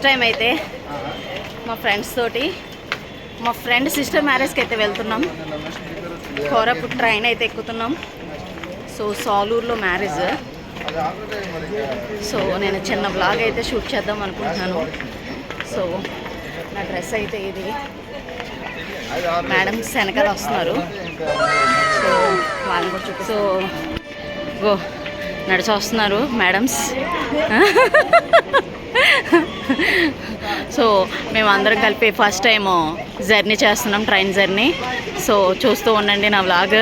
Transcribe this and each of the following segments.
First time అయితే మా friends తోటి. మా ఫ్రెండ్ సిస్టర్ మ్యారేజ్కి అయితే వెళ్తున్నాం. కోరపు ట్రైన్ అయితే ఎక్కుతున్నాం. సో సాలూరులో మ్యారేజ్. సో నేను చిన్న బ్లాగ్ అయితే షూట్ చేద్దాం అనుకుంటున్నాను. సో నా డ్రెస్ అయితే ఇది. మేడం వెనకాల వస్తున్నారు. సో వాళ్ళని కూడా సో గో నడిచి వస్తున్నారు మేడమ్స్. సో మేము అందరం కలిపి ఫస్ట్ టైం జర్నీ చేస్తున్నాం ట్రైన్ జర్నీ సో చూస్తూ ఉండండి నా వ్లాగ్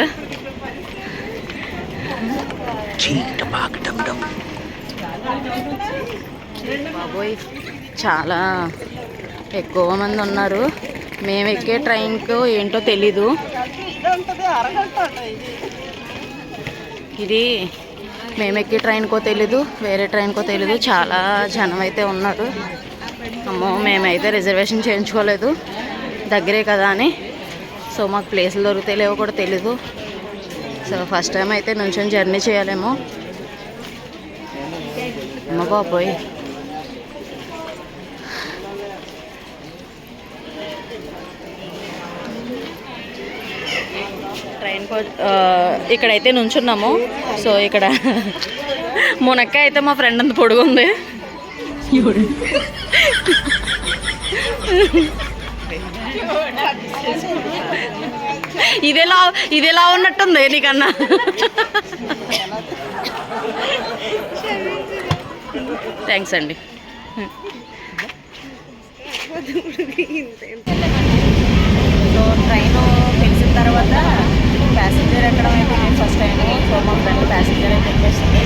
బాబోయ్ చాలా ఎక్కువ మంది ఉన్నారు. మేము ఎక్కే ట్రైన్కు ఏంటో తెలీదు. ఇది మేము ఎక్కి ట్రైన్కో తెలీదు వేరే ట్రైన్కో తెలీదు. చాలా జనం అయితే ఉన్నారు. అమ్మో మేమైతే రిజర్వేషన్ చేయించుకోలేదు. దగ్గరే కదా అని. సో మాకు ప్లేసులు దొరికితే లేవో కూడా తెలీదు. సో ఫస్ట్ టైం అయితే నుంచొని జర్నీ చేయాలేమో. అమ్మ బాబోయ్ ట్రైన్ కో- ఆ, ఇక్కడైతే నుంచున్నాము. సో ఇక్కడ మునక్క అయితే మా ఫ్రెండ్ అంత పొడుగుంది. ఇదేలా ఇదేలా ఉన్నట్టుంది నీకన్నా? థ్యాంక్స్ అండి. సో ట్రైన్ తర్వాత ప్యాసింజర్ ఎక్కడం అయితే నేను ఫస్ట్ టైం సో మా ఫ్రెండ్ ప్యాసింజర్ అయితే ఎక్కేస్తుంది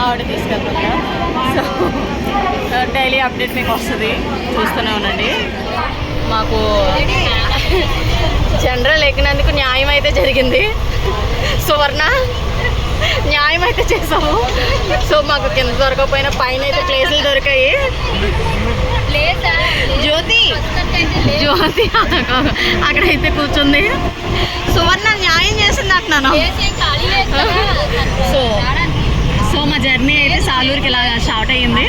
ఆవిడ తీసుకెళ్తుందా? సో డైలీ అప్డేట్ మీకు వస్తుంది. చూస్తూనే ఉండండి. మాకు జనరల్ ఎక్కినందుకు న్యాయం అయితే జరిగింది. సువర్ణ న్యాయం అయితే చేసాము. సో మాకు కింద దొరకకపోయినా పైన అయితే ప్లేసులు దొరికాయి. జ్యోతి. జ్యోతి అక్కడైతే కూర్చుంది. సువర్ణ న్యాయం చేసింది అంటున్నాను. సో సో మా జర్నీ అయితే సాలూరుకి ఇలా స్టార్ట్ అయ్యింది.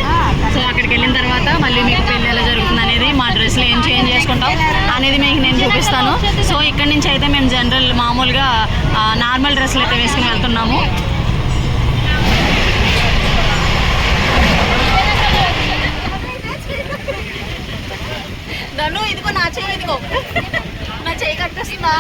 సో అక్కడికి వెళ్ళిన తర్వాత మళ్ళీ మీకు పెళ్ళి ఎలా జరుగుతుంది అనేది ఏం చేంజ్ చేసుకుంటాం అనేది మీకు నేను చూపిస్తాను. సో ఇక్కడి నుంచి అయితే మేము జనరల్ మామూలుగా నార్మల్ డ్రెస్సులు అయితే వేసుకుని వెళ్తున్నాము. ఇదిగో నా చేయి ఇదిగో. నా చేయి కట్టేస్తుందా?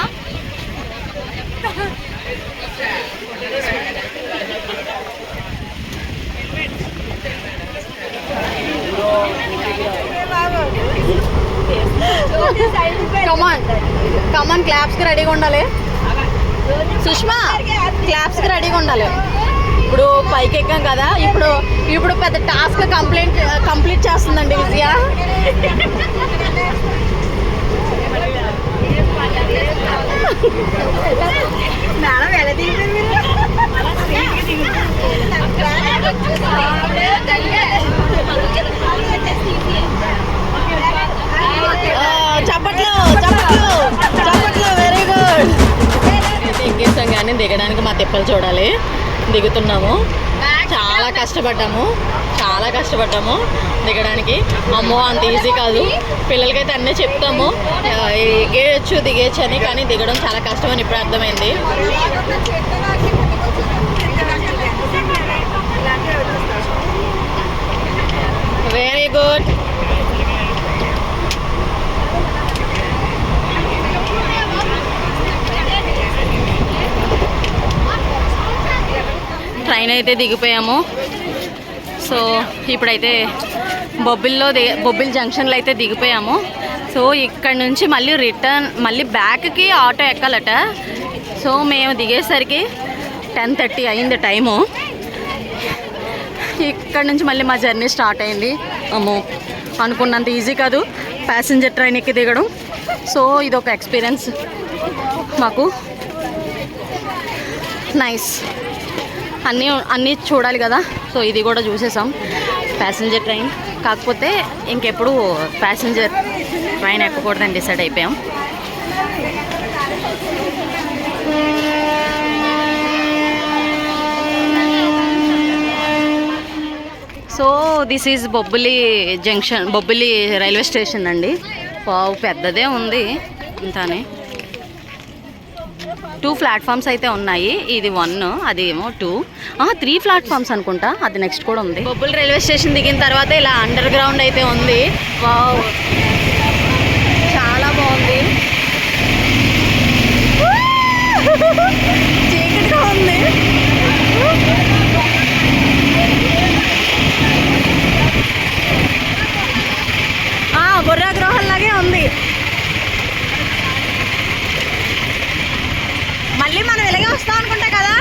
కమాన్ కమాన్ క్లాప్స్కి రెడీగా ఉండాలి. సుష్మా క్లాప్స్కి రెడీగా ఉండాలి. ఇప్పుడు పైకి ఎక్కాం కదా ఇప్పుడు ఇప్పుడు పెద్ద టాస్క్ కంప్లీట్ కంప్లీట్ చేస్తుందండి విజయ. మేడం ఎలా దిగడానికి మా తిప్పలు చూడాలి. దిగుతున్నాము. చాలా కష్టపడ్డాము. చాలా కష్టపడ్డాము దిగడానికి. అమ్మో అంత ఈజీ కాదు. పిల్లలకైతే అన్నీ చెప్తాము. ఎగేయచ్చు దిగేయచ్చు అని కానీ దిగడం చాలా కష్టం అని ఇప్పుడు అర్థమైంది. వెరీ గుడ్ ట్రైన్ అయితే దిగిపోయాము. సో ఇప్పుడైతే బొబ్బిల్లో దిగ బొబ్బిల్ జంక్షన్లో అయితే దిగిపోయాము. సో ఇక్కడ నుంచి మళ్ళీ రిటర్న్ మళ్ళీ బ్యాక్కి ఆటో ఎక్కాలట. సో మేము దిగేసరికి టెన్ థర్టీ అయింది టైము. ఇక్కడ నుంచి మళ్ళీ మా జర్నీ స్టార్ట్ అయింది. అమ్మో అనుకున్నంత ఈజీ కాదు. ప్యాసింజర్ ట్రైన్ ఎక్కి దిగడం. సో ఇది ఒక ఎక్స్పీరియన్స్ మాకు. నైస్. అన్నీ అన్నీ చూడాలి కదా. సో ఇది కూడా చూసేసాం. ప్యాసింజర్ ట్రైన్ కాకపోతే ఇంకెప్పుడు ప్యాసింజర్ ట్రైన్ ఎక్కకూడదని డిసైడ్ అయిపోయాం. So this is Bobbili junction Bobbili railway station అండి. వావ్ పెద్దదే ఉంది ఇంతానే. టూ ప్లాట్ఫామ్స్ అయితే ఉన్నాయి. ఇది వన్ అది ఏమో టూ త్రీ ప్లాట్ఫామ్స్ అనుకుంటా. అది నెక్స్ట్ కూడా ఉంది. బొబ్బుల్ రైల్వే స్టేషన్ దిగిన తర్వాత ఇలా అండర్ గ్రౌండ్ అయితే ఉంది. వావ్ చాలా బాగుంది. చీకటిగా ఉంది. బుర్రా ఉంది మళ్ళీ మనం ఇలాగే వస్తాం అనుకుంటా కదా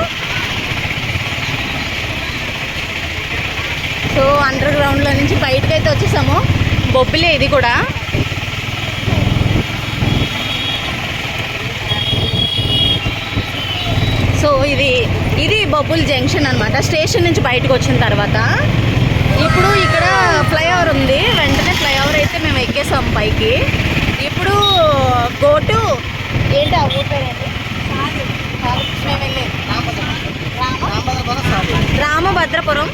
సో అండర్ గ్రౌండ్లో నుంచి బయటకు అయితే వచ్చేసాము. బొబ్బిలే ఇది కూడా. సో ఇది ఇది బొబ్బుల్ జంక్షన్ అనమాట స్టేషన్ నుంచి బయటకు వచ్చిన తర్వాత. ఇప్పుడు ఇక్కడ ఫ్లైఓవర్ ఉంది. వెంటనే ఫ్లైఓవర్ అయితే మేము ఎక్కేసాం పైకి. ఇప్పుడు గోటు ఏంటి ఆ ఊరి పేరేంటి కాదు, మేము వెళ్ళేది. రామ- రామభద్రపురం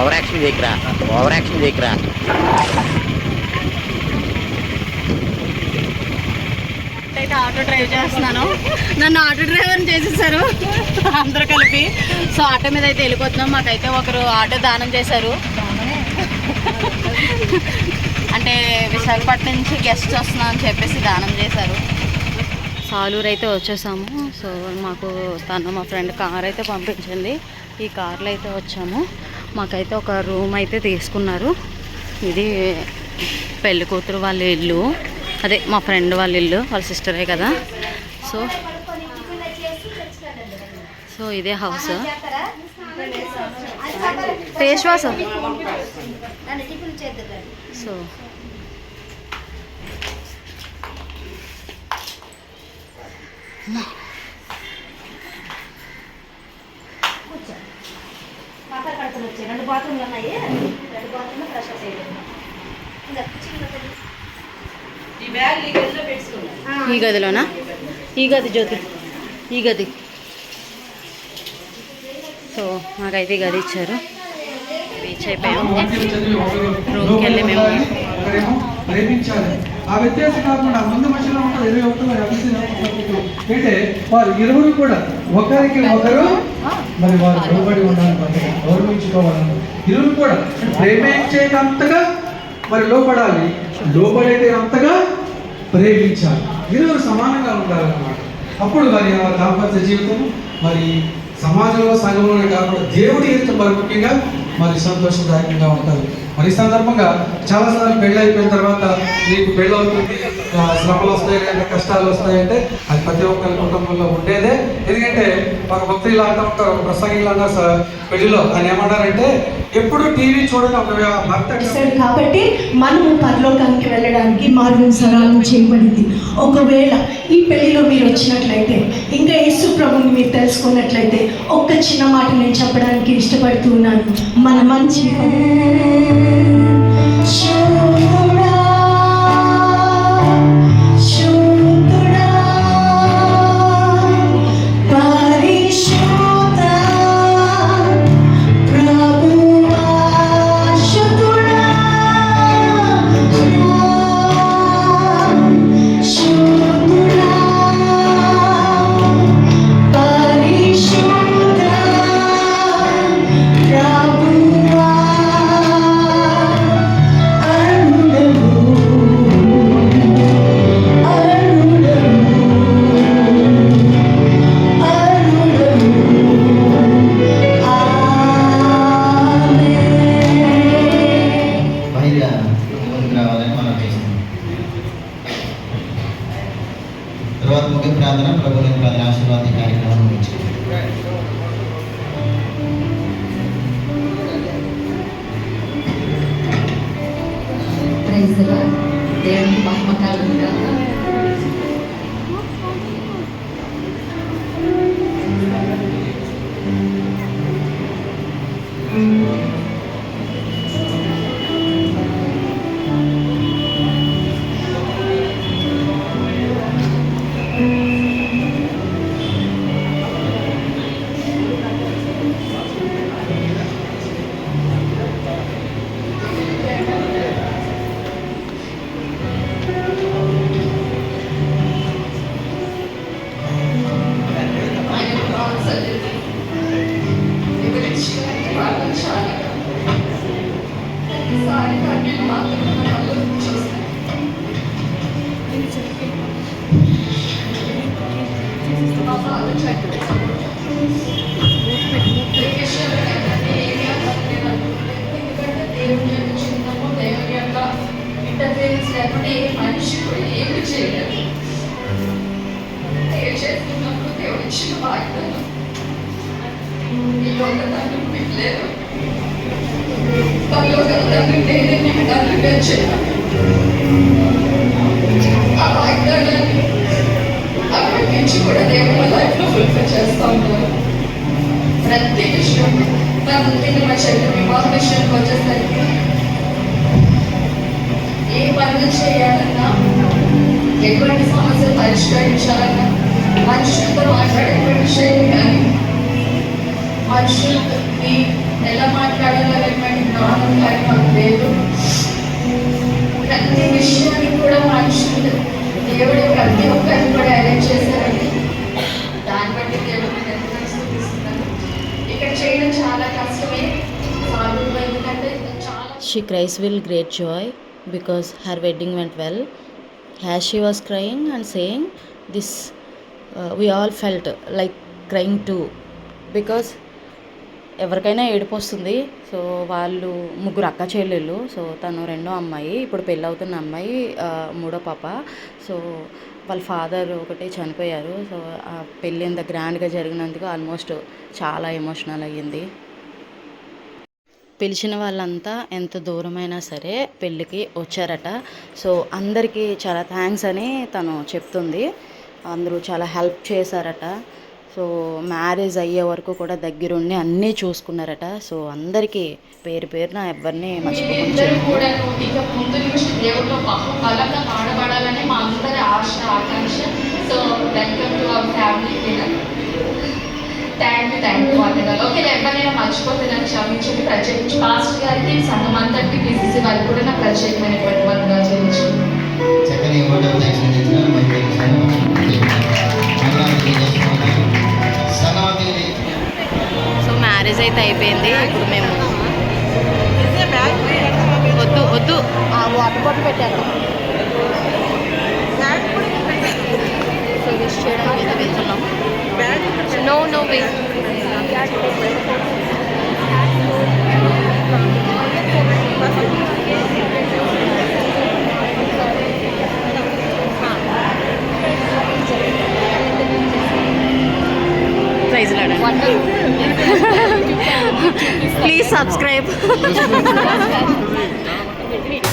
ఓవర్ యాక్షన్ చేయకురా ఓవర్ యాక్షన్ చేయకురా. అయితే ఆటో డ్రైవ్ చేస్తున్నాను. నన్ను ఆటో డ్రైవర్ని చేసేసారు అందరూ కలిపి. సో ఆటో మీద అయితే వెళ్ళిపోతున్నాం. మాకైతే ఒకరు ఆటో దానం చేశారు. అంటే విశాఖపట్నం నుంచి గెస్ట్ వస్తున్నాం అని చెప్పేసి దానం చేశారు. సాలూరు అయితే వచ్చేసాము. సో మాకు తను మా ఫ్రెండ్ కార్ అయితే పంపించింది. ఈ కార్లో అయితే వచ్చాము. మాకైతే ఒక రూమ్ అయితే తీసుకున్నారు. ఇది పెళ్ళి కూతురు వాళ్ళ ఇల్లు. అదే మా ఫ్రెండ్ వాళ్ళ ఇల్లు వాళ్ళ సిస్టరే కదా. సో సో ఇదే హౌస్. Face wash? సో రెండు బాత్రూమ్లు ఉన్నాయి. రెండు బాత్రూమ్లు ఫ్రెష్ అప్ ఈ గదిలోనా? ఈ గది జ్యోతి. ఈ గది. సో మాకైతే ఈ గది ఇచ్చారు. రీచ్ అయిపోయాం. రూమ్కి వెళ్ళి మేము ఒకరేమో ప్రేమించాలి ఆ వ్యత్యాసం కాకుండా ముందు మధ్యలో ఉంటారు ఇరవై ఒకటిలో అంటే వారు ఇరువురు కూడా ఒకరికి ఒకరు మరి వారు లోబడి ఉండాలి గౌరవించుకోవాలని. ఇరువురు కూడా ప్రేమించేటంతగా మరి లోపడాలి. లోబడేటి అంతగా ప్రేమించాలి. ఇరువురు సమానంగా ఉండాలన్నమాట. అప్పుడు మరి ఆ దాంపత్య జీవితం మరి సమాజంలో సంఘంలోనే కాకుండా దేవుడి ఎదుట మరి ముఖ్యంగా మరి సంతోషదాయకంగా ఉంటుంది మరి సందర్భంగా చాలాసార్లు పెళ్ళి అయిపోయిన తర్వాత నీకు పెళ్ళి అవుతుంది శ్రమలు వస్తాయి లేదా కష్టాలు వస్తాయంటే అది ప్రతి ఒక్కరి కుటుంబంలో ఉండేదే. ఎందుకంటే ఒక భక్తులు ఇలా అంటూ ఉంటారు ఒక ప్రసంగిలు అన్నారు సార్ పెళ్ళిలో ఆయన ఏమన్నారంటే ఎప్పుడు టీవీ చూడని ఒక భర్త కాబట్టి మనము పరలోకానికి వెళ్ళడానికి మార్గం సరళం చేయబడింది. ఒకవేళ ఈ పెళ్ళిలో మీరు వచ్చినట్లయితే ఇంకా యేసు ప్రభుని మీరు తెలుసుకున్నట్లయితే ఒక్క చిన్న మాట నేను చెప్పడానికి ఇష్టపడుతూ ఉన్నాను మన మంచి me. you. Interference మనిషి కూడా చేయలేదు. చేస్తున్నప్పుడు దేవుడు ఇచ్చిన వాగ్దానం. ఈ లోక మీకు లేదు. పరలోక నేనే మీకు ఆ వాగ్దానాన్ని అక్కడి నుంచి కూడా దేవుడు మా లైఫ్లో ఫుల్ఫిల్ చేస్తూ ఉంటారు ప్రతి విషయం నా మా చెల్లి వివాహ విషయానికి వచ్చేసరికి ఏ పనులు చేయాలన్నా ఎటువంటి సమస్యలు పరిష్కరించాలన్నా మనుషులతో మాట్లాడేటువంటి విషయం కానీ మనుషులకి ఎలా మాట్లాడాలనేటువంటి జ్ఞానం కానీ మాకు లేదు. ప్రతి విషయాన్ని కూడా మనుషులు దేవుడు ప్రతి ఒక్కరిని కూడా అరేంజ్ చేశారండి దాన్ని బట్టి దేవుడు నేను ఎంతో ఇక్కడ చేయడం చాలా కష్టమే. చాలా ఎందుకంటే చాలా She cries with great joy. Because her wedding went well. As she was crying and saying, This uh, we all felt like crying too. Because ఎవరికైనా ఏడుపు వస్తుంది. సో వాళ్ళు ముగ్గురు అక్క చెల్లెళ్ళు. సో తను రెండో అమ్మాయి ఇప్పుడు పెళ్ళి అవుతున్న అమ్మాయి మూడో పాప. సో వాళ్ళ ఫాదర్ ఒకటి చనిపోయారు. సో ఆ పెళ్ళి ఎంత గ్రాండ్గా జరిగినందుకు ఆల్మోస్ట్ చాలా ఎమోషనల్ అయ్యింది. పిలిచిన వాళ్ళంతా ఎంత దూరమైనా సరే పెళ్ళికి వచ్చారట. సో అందరికీ చాలా థ్యాంక్స్ అని తను చెప్తుంది. అందరూ చాలా హెల్ప్ చేశారట. సో మ్యారేజ్ అయ్యే వరకు కూడా దగ్గరుండి అన్నీ చూసుకున్నారట. సో అందరికీ పేరు పేరున ఎవరిని మర్చిపోకుండా థ్యాంక్ యూ థ్యాంక్ యూ వందనాలు ఓకే ఎవరైనా మర్చిపోతే నన్ను క్షమించండి. ప్రత్యేకించి పాస్టర్ గారికి సంఘం అంతటికి బీసీసీ వారికి కూడా నా ప్రత్యేకమైనటువంటి చక్కని thanks Maitri Sanathi so marriage అయితే అయిపోయింది. ఇప్పుడు మేము వద్దు వద్దు. ఆ వాటర్ బాటిల్ పెట్టాను సో విష్ చేయడానికి అయితే వెళ్తున్నాం no no way prize please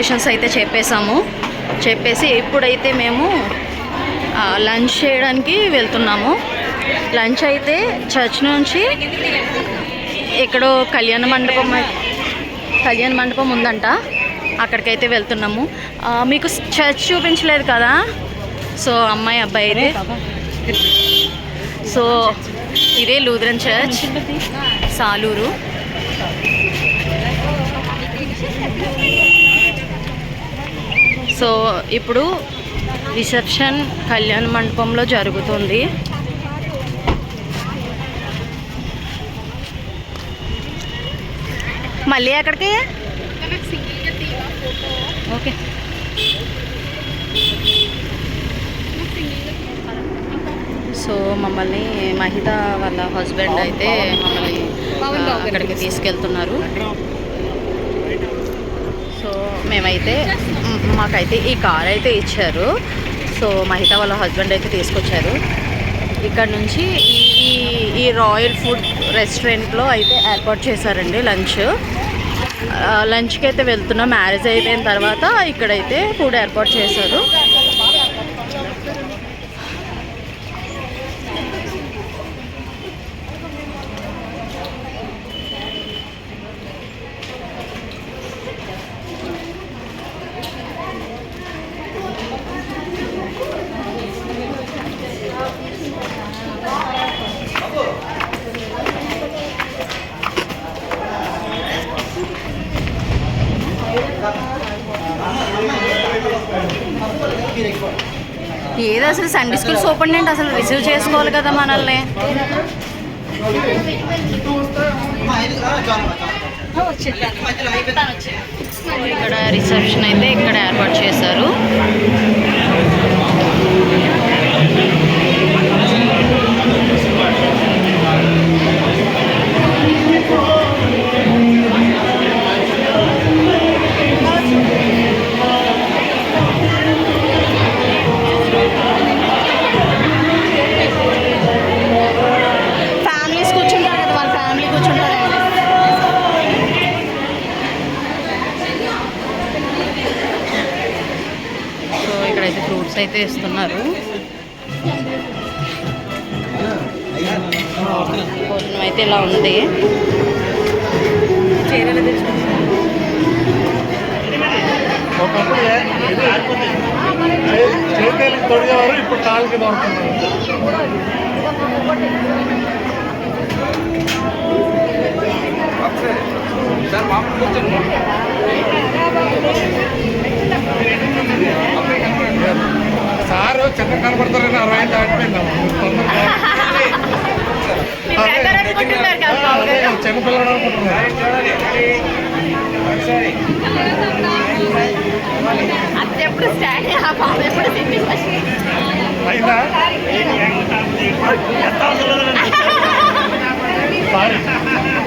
reservations అయితే చెప్పేశాము. చెప్పేసి ఇప్పుడైతే మేము లంచ్ చేయడానికి వెళ్తున్నాము. లంచ్ అయితే చర్చ్ నుంచి ఎక్కడో కళ్యాణ మండపం కళ్యాణ మండపం ఉందంట. అక్కడికైతే వెళ్తున్నాము. మీకు చర్చ్ చూపించలేదు కదా? సో అమ్మాయి అబ్బాయి అయితే. సో ఇదే లూథరన్ చర్చ్ సాలూరు. సో ఇప్పుడు రిసెప్షన్ కళ్యాణ మండపంలో జరుగుతుంది. మళ్ళీ ఎక్కడికి? ఓకే. సో మమ్మల్ని మహిత వాళ్ళ హస్బెండ్ అయితే మమ్మల్ని ఇక్కడికి అక్కడికి తీసుకెళ్తున్నారు. మేమైతే మాకైతే ఈ కార్ అయితే ఇచ్చారు. సో మహిత వాళ్ళ హస్బెండ్ అయితే తీసుకొచ్చారు. ఇక్కడ నుంచి ఈ ఈ- ఈ రాయల్ ఫుడ్ రెస్టారెంట్లో అయితే ఏర్పాటు చేశారండి లంచ్. లంచ్కి అయితే వెళ్తున్నాం. మ్యారేజ్ అయిపోయిన తర్వాత ఇక్కడైతే ఫుడ్ ఏర్పాటు చేశారు ఏది అసలు సండే స్కూల్ సూపరింటెండెంట్ అసలు రిసీవ్ చేసుకోవాలి కదా మనల్ని. ఇక్కడ రిసెప్షన్ అయితే ఇక్కడ ఉంది చేతులకి తొడిగేవారు ఇప్పుడు కాళ్ళకి దొరుకుతున్నారు సారు చిన్న కనపడతారని అరవై దాటిపోయిందమ్మా చిన్నపిల్లడు అది. ఎప్పుడు స్టాండ్ ఆ పాప ఎప్పుడు సారీ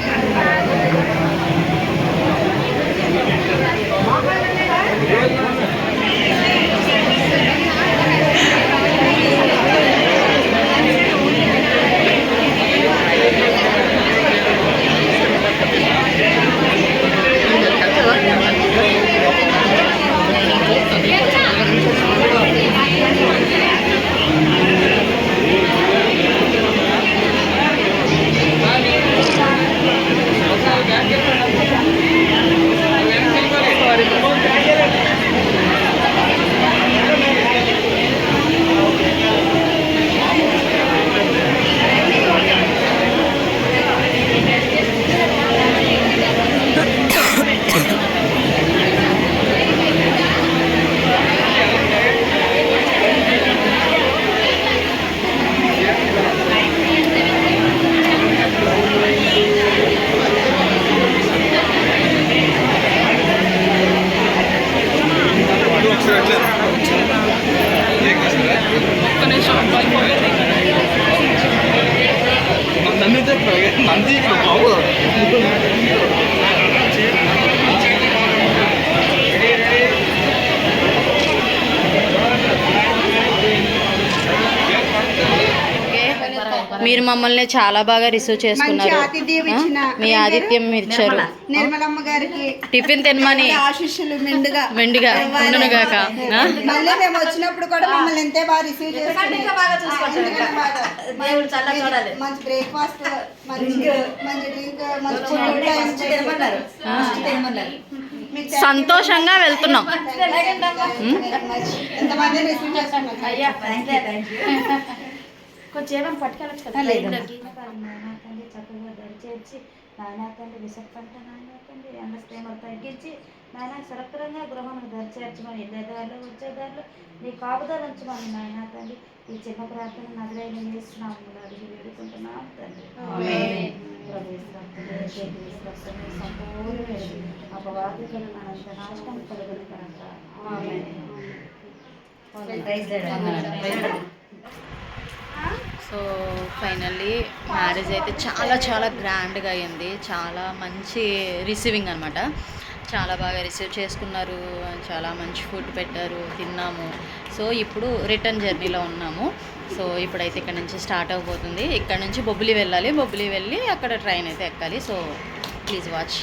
మీరు మమ్మల్ని చాలా బాగా రిసీవ్ చేసుకున్నారు. మీ ఆతిథ్యం మీరు ఇచ్చారు. నిర్మలమ్మ గారికి టిఫిన్ తినమని ఆశీస్సులు మెండుగా మెండుగా ఆ? మళ్ళీ మేము వచ్చినప్పుడు కూడా మమ్మల్ని ఎంతే బాగా రిసీవ్ చేసుకున్నారు. మంచి బ్రేక్ఫాస్ట్ మంచి మంచి డ్రింక్ మంచి ఫుడ్ సంతోషంగా వెళ్తున్నాం. ఎంతమంది కొంచెం ఏమైనా పట్టుకెళ్ళచ్చు కదా. లైబ్రరీకి చక్కగా దరిచేర్చి నానా తండ్రి విసర్పంట నానా తండ్రి ఎండ శ్రేమలు తగ్గించి నాయన సురక్షరంగా గృహమును దరిచేర్చమని వెళ్ళేదారులు వచ్చేదారులు నీ కాపుదలు ఉంచమని నాయన తండ్రి ఈ చిన్న ప్రార్థన నదులైన వేస్తున్నాము అడిగి వేడుకుంటున్నాం తండ్రి. సంపూర్ణమైన అపవాదికులు అనంత నాశనం కలుగును కనుక. సో ఫైనల్లీ మ్యారేజ్ అయితే చాలా చాలా గ్రాండ్గా అయింది. చాలా మంచి రిసీవింగ్ అనమాట చాలా బాగా రిసీవ్ చేసుకున్నారు. చాలా మంచి ఫుడ్ పెట్టారు. తిన్నాము. సో ఇప్పుడు రిటర్న్ జర్నీలో ఉన్నాము. సో ఇప్పుడైతే ఇక్కడ నుంచి స్టార్ట్ అవబోతుంది ఇక్కడ నుంచి బొబ్బులి వెళ్ళాలి. బొబ్బులి వెళ్ళి అక్కడ ట్రైన్ అయితే ఎక్కాలి. So please watch.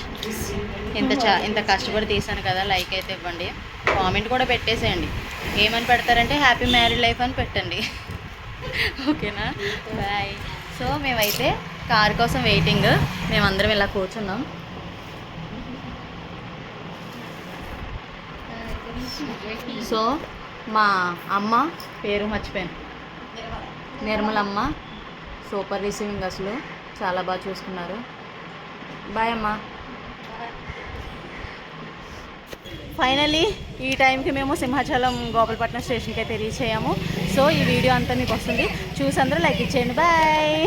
ఇంత చా ఇంత కష్టపడి తీసాను కదా లైక్ అయితే ఇవ్వండి. కామెంట్ కూడా పెట్టేసేయండి. ఏమని పెడతారంటే హ్యాపీ మ్యారీడ్ లైఫ్ అని పెట్టండి. ఓకేనా? బాయ్ సో మేమైతే కార్ కోసం వెయిటింగ్ మేమందరం ఇలా కూర్చున్నాం. సో మా అమ్మ పేరు మర్చిపోయాను. నిర్మలమ్మ సూపర్ రిసీవింగ్ అసలు. చాలా బాగా చూసుకున్నారు. బాయ్ అమ్మా. ఫైనలీ ఈ టైంకి మేము సింహాచలం గోపాలపట్నం స్టేషన్కి అయితే రీచ్ అయ్యాము. సో ఈ వీడియో అంతా మీకు వస్తుంది. చూసి అందరూ లైక్ ఇచ్చేయండి. బాయ్